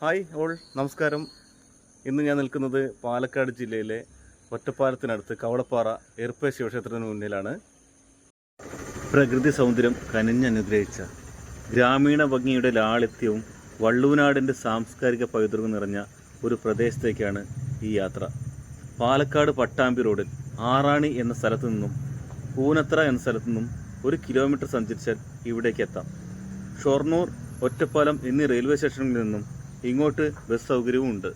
Hi all നമസ്കാരം. ഇന്ന് ഞാൻ നിൽക്കുന്നത് പാലക്കാട് ജില്ലയിലെ ഒറ്റപ്പാലത്തിനടുത്ത് കവളപ്പാറ എർപ്പ ശിവക്ഷേത്രത്തിന് മുന്നിലാണ്. പ്രകൃതി സൗന്ദര്യം കനിഞ്ഞനുഗ്രഹിച്ച ഗ്രാമീണ ഭംഗിയുടെ ലാളിത്യവും വള്ളൂനാടിന്റെ സാംസ്കാരിക പൈതൃകം നിറഞ്ഞ ഒരു പ്രദേശത്തേക്കാണ് ഈ യാത്ര. പാലക്കാട് പട്ടാമ്പി റോഡിൽ ആറാണി എന്ന സ്ഥലത്തു നിന്നും പൂനത്ര എന്ന സ്ഥലത്തു നിന്നും ഒരു കിലോമീറ്റർ സഞ്ചരിച്ചാൽ ഇവിടേക്ക് എത്താം. ഷൊർണൂർ ഒറ്റപ്പാലം എന്നീ റെയിൽവേ സ്റ്റേഷനിൽ നിന്നും ഇങ്ങോട്ട് ബസ് സൗകര്യവും ഉണ്ട്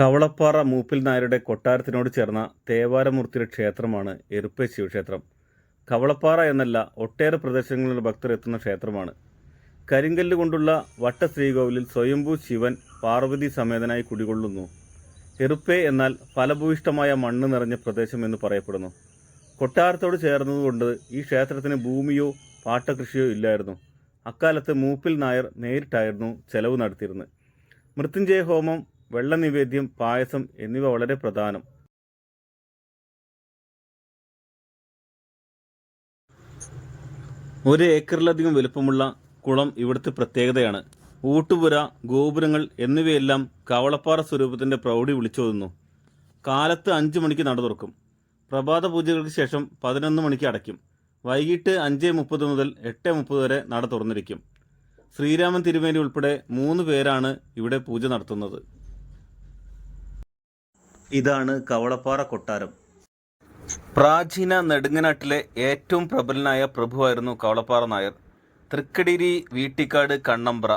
കവളപ്പാറ മൂപ്പിൽ നായരുടെ കൊട്ടാരത്തിനോട് ചേർന്ന തേവാരമൂർത്തിയുടെ ക്ഷേത്രമാണ് എരുപ്പ ശിവക്ഷേത്രം. കവളപ്പാറ എന്നല്ല ഒട്ടേറെ പ്രദേശങ്ങളിൽ ഭക്തർ എത്തുന്ന ക്ഷേത്രമാണ്. കരിങ്കല്ല് കൊണ്ടുള്ള വട്ട ശ്രീകോവിലിൽ സ്വയംഭൂ ശിവൻ പാർവതി സമേതനായി കുടികൊള്ളുന്നു. എറുപ്പെ എന്നാൽ ഫലഭൂയിഷ്ടമായ മണ്ണ് നിറഞ്ഞ പ്രദേശം എന്ന് പറയപ്പെടുന്നു. കൊട്ടാരത്തോട് ചേർന്നതുകൊണ്ട് ഈ ക്ഷേത്രത്തിന് ഭൂമിയോ പാട്ടകൃഷിയോ ഇല്ലായിരുന്നു. അക്കാലത്ത് മൂപ്പിൽ നായർ നേരിട്ടായിരുന്നു ചെലവ് നടത്തിയിരുന്നത്. മൃത്യുഞ്ജയ ഹോമം വെള്ള നിവേദ്യം പായസം എന്നിവ വളരെ പ്രധാനം. ഒരു ഏക്കറിലധികം വലുപ്പമുള്ള കുളം ഇവിടുത്തെ പ്രത്യേകതയാണ്. ഊട്ടുപുര ഗോപുരങ്ങൾ എന്നിവയെല്ലാം കവളപ്പാറ സ്വരൂപത്തിന്റെ പ്രൗഢി വിളിച്ചോതുന്നു. കാലത്ത് അഞ്ച് മണിക്ക് നട തുറക്കും. പ്രഭാത പൂജകൾക്ക് ശേഷം പതിനൊന്ന് മണിക്ക് അടയ്ക്കും. വൈകിട്ട് അഞ്ച് മുപ്പത് മുതൽ എട്ട് മുപ്പത് വരെ നട തുറന്നിരിക്കും. ശ്രീരാമൻ തിരുമേനി ഉൾപ്പെടെ മൂന്ന് പേരാണ് ഇവിടെ പൂജ നടത്തുന്നത്. ഇതാണ് കവളപ്പാറ കൊട്ടാരം. പ്രാചീന നെടുങ്ങനാട്ടിലെ ഏറ്റവും പ്രബലനായ പ്രഭുവായിരുന്നു കവളപ്പാറ നായർ. തൃക്കടിരി വീട്ടിക്കാട് കണ്ണമ്പ്ര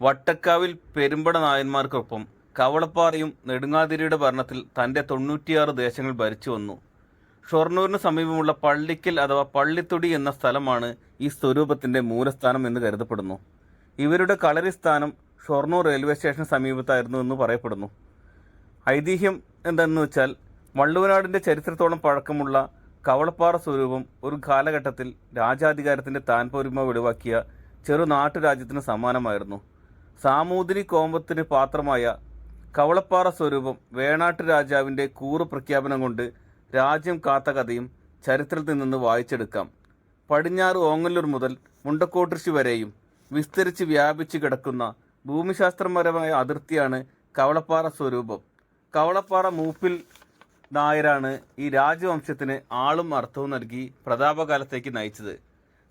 വട്ടക്കാവിൽ പെരുമ്പട നായന്മാർക്കൊപ്പം കവളപ്പാറയും നെടുങ്ങാതിരിയുടെ ഭരണത്തിൽ തന്റെ തൊണ്ണൂറ്റിയാറ് ദേശങ്ങൾ ഭരിച്ചു വന്നു. ഷൊർണൂരിന് സമീപമുള്ള പള്ളിക്കൽ അഥവാ പള്ളിത്തൊടി എന്ന സ്ഥലമാണ് ഈ സ്വരൂപത്തിന്റെ മൂലസ്ഥാനം എന്ന് കരുതപ്പെടുന്നു. ഇവരുടെ കളരി സ്ഥാനം ഷൊർണൂർ റെയിൽവേ സ്റ്റേഷന് സമീപത്തായിരുന്നു എന്ന് പറയപ്പെടുന്നു. ഐതിഹ്യം എന്തെന്ന് വെച്ചാൽ വള്ളുവനാടിന്റെ ചരിത്രത്തോളം പഴക്കമുള്ള കവളപ്പാറ സ്വരൂപം ഒരു കാലഘട്ടത്തിൽ രാജാധികാരത്തിന്റെ താൻപോരിമ വെളിവാക്കിയ ചെറു നാട്ടുരാജ്യത്തിന് സമാനമായിരുന്നു. സാമൂതിരി കോമ്പത്തിന് പാത്രമായ കവളപ്പാറ സ്വരൂപം വേണാട്ട് രാജാവിന്റെ കൂറ് പ്രഖ്യാപനം കൊണ്ട് രാജ്യം കാത്ത കഥയും ചരിത്രത്തിൽ നിന്ന് വായിച്ചെടുക്കാം. പടിഞ്ഞാറ് ഓങ്ങല്ലൂർ മുതൽ മുണ്ടക്കോട്ടൃശി വരെയും വിസ്തരിച്ച് വ്യാപിച്ചു കിടക്കുന്ന ഭൂമിശാസ്ത്രപരമായ അതിർത്തിയാണ് കവളപ്പാറ സ്വരൂപം. കവളപ്പാറ മൂപ്പിൽ നായരാണ് ഈ രാജവംശത്തിന് ആളും അർത്ഥവും നൽകി പ്രതാപകാലത്തേക്ക് നയിച്ചത്.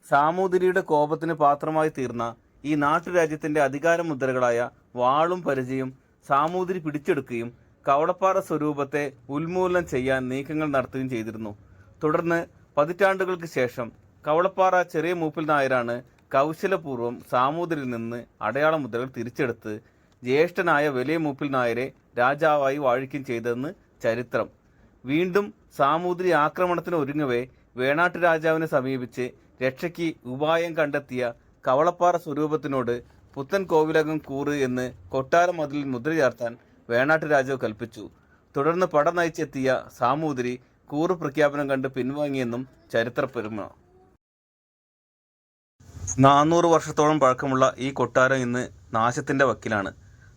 സാമൂതിരിയുടെ കോപത്തിന് പാത്രമായി തീർന്ന ഈ നാട്ടുരാജ്യത്തിന്റെ അധികാര മുദ്രകളായ വാളും പരിചയം സാമൂതിരി പിടിച്ചെടുക്കുകയും കവളപ്പാറ സ്വരൂപത്തെ ഉന്മൂലനം ചെയ്യാൻ നീക്കങ്ങൾ നടത്തുകയും ചെയ്തിരുന്നു. തുടർന്ന് പതിറ്റാണ്ടുകൾക്ക് ശേഷം കവളപ്പാറ ചെറിയ മൂപ്പിൽ നായരാണ് കൗശലപൂർവം സാമൂതിരിൽ നിന്ന് അടയാള മുദ്രകൾ തിരിച്ചെടുത്ത് ജ്യേഷ്ഠനായ വലിയ മൂപ്പിൽ നായരെ രാജാവായി വാഴിക്കും ചെയ്തതെന്ന് ചരിത്രം. വീണ്ടും സാമൂതിരി ആക്രമണത്തിന് ഒരുങ്ങവേ വേണാട്ടു രാജാവിനെ സമീപിച്ച് രക്ഷയ്ക്ക് ഉപായം കണ്ടെത്തിയ കവളപ്പാറ സ്വരൂപത്തിനോട് പുത്തൻ കോവിലകം കൂറ് എന്ന് കൊട്ടാര മതിലിൽ മുദ്ര ചേർത്താൻ വേണാട്ടു രാജാവ് കൽപ്പിച്ചു. തുടർന്ന് പട നയിച്ചെത്തിയ സാമൂതിരി കൂറ് പ്രഖ്യാപനം കണ്ട് പിൻവാങ്ങിയെന്നും ചരിത്രപ്പെരുമ നാനൂറ് വർഷത്തോളം പഴക്കമുള്ള ഈ കൊട്ടാരം ഇന്ന് നാശത്തിന്റെ വക്കിലാണ്.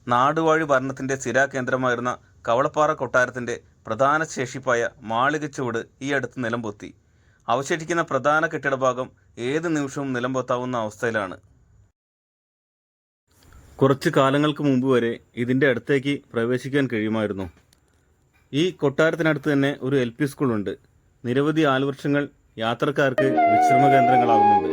നാടുവാഴി ഭരണത്തിന്റെ സ്ഥിരാകേന്ദ്രമായിരുന്ന കവളപ്പാറ കൊട്ടാരത്തിന്റെ പ്രധാന ശേഷിപ്പായ മാളിക ചുവട് ഈ അടുത്ത് നിലംപൊത്തി. അവശേഷിക്കുന്ന പ്രധാന കെട്ടിടഭാഗം ഏത് നിമിഷവും നിലംപൊത്താവുന്ന അവസ്ഥയിലാണ്. കുറച്ച് കാലങ്ങൾക്ക് മുമ്പ് വരെ ഇതിന്റെ അടുത്തേക്ക് പ്രവേശിക്കാൻ കഴിയുമായിരുന്നു. ഈ കൊട്ടാരത്തിനടുത്ത് തന്നെ ഒരു എൽ പി സ്കൂളുണ്ട്. നിരവധി ആൽവൃക്ഷങ്ങൾ യാത്രക്കാർക്ക് വിശ്രമ കേന്ദ്രങ്ങളാകുന്നുണ്ട്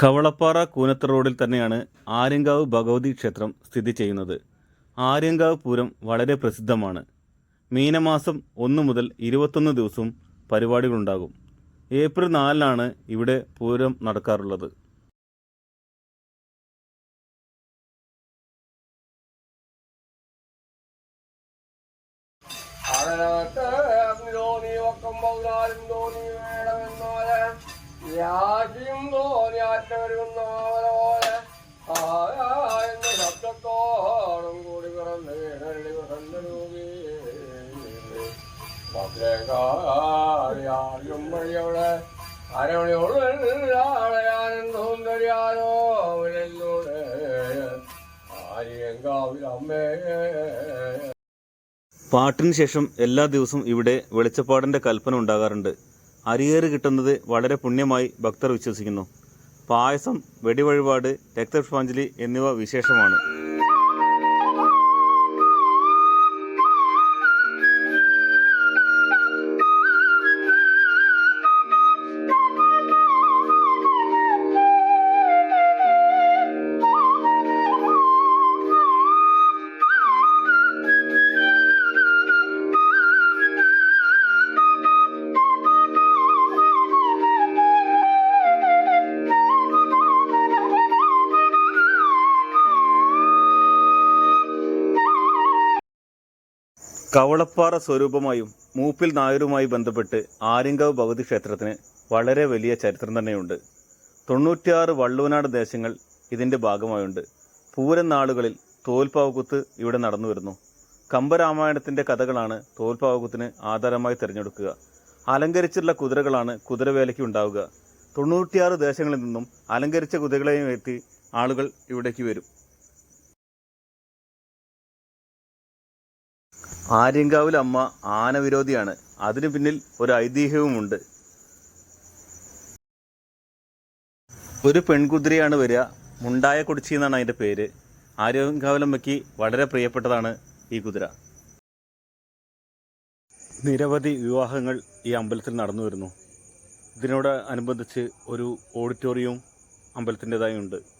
കവളപ്പാറ കൂനത്ത് റോഡിൽ തന്നെയാണ് ആര്യങ്കാവ് ഭഗവതി ക്ഷേത്രം സ്ഥിതി ചെയ്യുന്നത്. ആര്യങ്കാവ് പൂരം വളരെ പ്രസിദ്ധമാണ്. മീനമാസം ഒന്ന് മുതൽ ഇരുപത്തൊന്ന് ദിവസവും പരിപാടികളുണ്ടാകും. ഏപ്രിൽ നാലിനാണ് ഇവിടെ പൂരം നടക്കാറുള്ളത്. അതിനകത്ത് യാശിയും തോന്നിയാറ്റവരുന്നോലെ ശബ്ദത്തോടും കൂടി പിറന്ന് വീണരടി പ്രസന്നരൂപി ആര്യങ്കാവിലമ്മേ പാട്ടിന് ശേഷം എല്ലാ ദിവസവും ഇവിടെ വെളിച്ചപ്പാടിന്റെ കൽപ്പന ഉണ്ടാകാറുണ്ട്. അരിയേറ് കിട്ടുന്നത് വളരെ പുണ്യമായി ഭക്തർ വിശ്വസിക്കുന്നു. പായസം വെടിവഴിപാട് രക്തപുഷ്പാഞ്ജലി എന്നിവ വിശേഷമാണ്. കവളപ്പാറ സ്വരൂപമായും മൂപ്പിൽ നായരുമായി ബന്ധപ്പെട്ട് ആര്യങ്കാവ് ഭഗവതി ക്ഷേത്രത്തിന് വളരെ വലിയ ചരിത്രം തന്നെയുണ്ട്. തൊണ്ണൂറ്റിയാറ് വള്ളുവനാട് ദേശങ്ങൾ ഇതിന്റെ ഭാഗമായുണ്ട്. പൂരം നാളുകളിൽ തോൽപ്പാവക്കുത്ത് ഇവിടെ നടന്നു വരുന്നു കമ്പരാമായണത്തിന്റെ കഥകളാണ് തോൽപ്പാവക്കുത്തിന് ആധാരമായി തിരഞ്ഞെടുക്കുക. അലങ്കരിച്ചിട്ടുള്ള കുതിരകളാണ് കുതിരവേലയ്ക്ക് ഉണ്ടാവുക. തൊണ്ണൂറ്റിയാറ് ദേശങ്ങളിൽ നിന്നും അലങ്കരിച്ച കുതിരകളെയും എത്തി ആളുകൾ ഇവിടേക്ക് വരും. ആര്യങ്കാവിൽ അമ്മ ആനവിരോധിയാണ്. അതിനു പിന്നിൽ ഒരു ഐതിഹ്യവുമുണ്ട്. ഒരു പെൺകുതിരയാണ് വരിക. മുണ്ടായ കുടിച്ചി എന്നാണ് അതിന്റെ പേര്. ആര്യങ്കാവിലമ്മയ്ക്ക് വളരെ പ്രിയപ്പെട്ടതാണ് ഈ കുതിര. നിരവധി വിവാഹങ്ങൾ ഈ അമ്പലത്തിൽ നടന്നു വരുന്നു. ഇതിനോട് അനുബന്ധിച്ച് ഒരു ഓഡിറ്റോറിയവും അമ്പലത്തിന്റെതായി ഉണ്ട്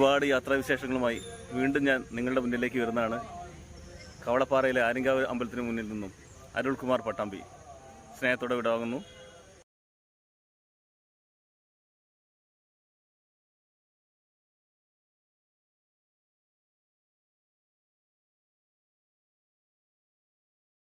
ഒരുപാട് യാത്രാവിശേഷങ്ങളുമായി വീണ്ടും ഞാൻ നിങ്ങളുടെ മുന്നിലേക്ക് വരുന്നതാണ്. കവളപ്പാറയിലെ ആര്യങ്കാവ് അമ്പലത്തിന് മുന്നിൽ നിന്നും അരുൾകുമാർ പട്ടാമ്പി സ്നേഹത്തോടെ വിടാകുന്നു